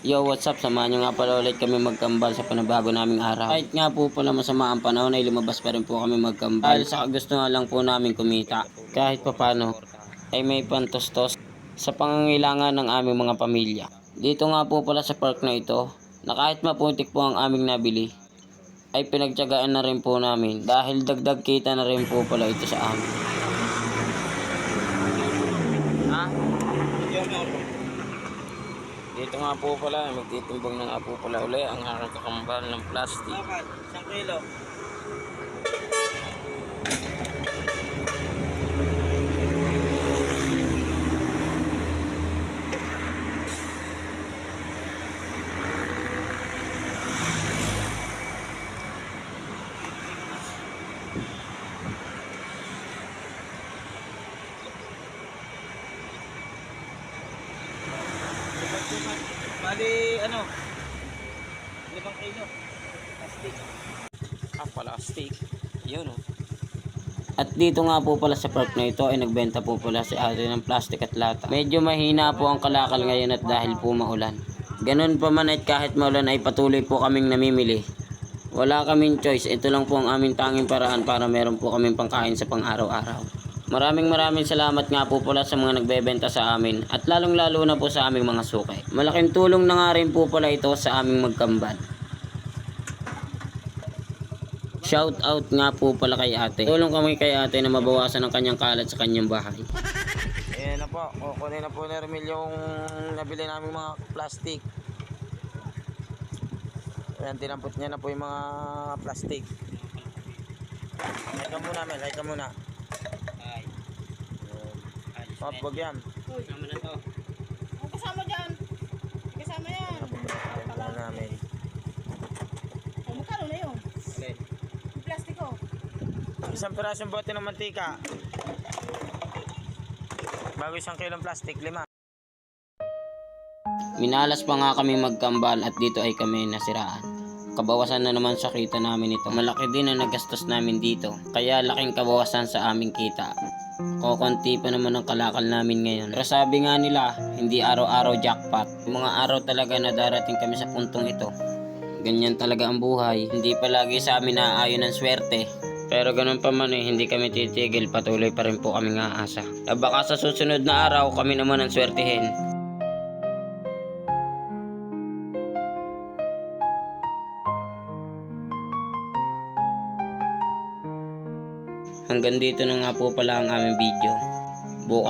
Yo, what's up? Samahan nyo nga pala ulit kami magkambal sa panabago naming araw. Kahit nga po pala masama ang panahon ay lumabas pa rin po kami magkambal. Dahil sa gusto nga lang po namin kumita. Kahit papano ay may pantustos sa pangangailangan ng aming mga pamilya. Dito nga po pala sa park na ito, na kahit maputik po ang aming nabili, ay pinagtyagaan na rin po namin dahil dagdag kita na rin po pala ito sa amin. Ha? Dito nga po pala, magtitimbang na nga po pala uli ang aking kakambal ng plastic. Bakit? Isang kilo. Bali, ano? Limang kilo. Plastic. Ah, plastic. Yun oh. At dito nga po pala sa park na ito ay nagbenta po pala si ate ng plastic at lata. Medyo mahina po ang kalakal ngayon at dahil po maulan. Ganun pa man at kahit maulan ay patuloy po kaming namimili. Wala kaming choice. Ito lang po ang aming tanging paraan para meron po kaming pangkain sa pang araw-araw. Maraming maraming salamat nga po pala sa mga nagbebenta sa amin at lalong lalo na po sa aming mga sukay. Malaking tulong na nga rin po pala ito sa aming magkambal. Shout out nga po pala kay ate. Tulong kami kay ate na mabawasan ang kanyang kalat sa kanyang bahay. Ayan na po. Kukunin na po ni Ramil yung nabili namin mga plastic. Ayan, tinampot niya na po yung mga plastic. Ay ka muna, Mel. Ay ka muna. Ay, wag yan. sama na to. Ang kasama dyan. Kasama yan. Ayan po namin. O, magkano na yun? Ulit. Yung plastiko. Isang pirasong bote ng mantika. Bago isang kilong plastic, lima. Minalas pa nga kami magkambal at dito ay kami nasiraan. Kabawasan na naman sa kita namin ito. Malaki din ang nagastos namin dito. Kaya laking kabawasan sa aming kita. Kokonti pa naman ang kalakal namin ngayon. Pero sabi nga nila, hindi araw-araw jackpot. Mga araw talaga na darating kami sa puntong ito. Ganyan talaga ang buhay. Hindi palagi sa amin naaayon ng swerte. Pero ganun pa man eh, hindi kami titigil. Patuloy pa rin po kami aasa. Na baka sa susunod na araw kami naman ang swertihin. Hanggang dito na nga po pala ang aming video. Bukas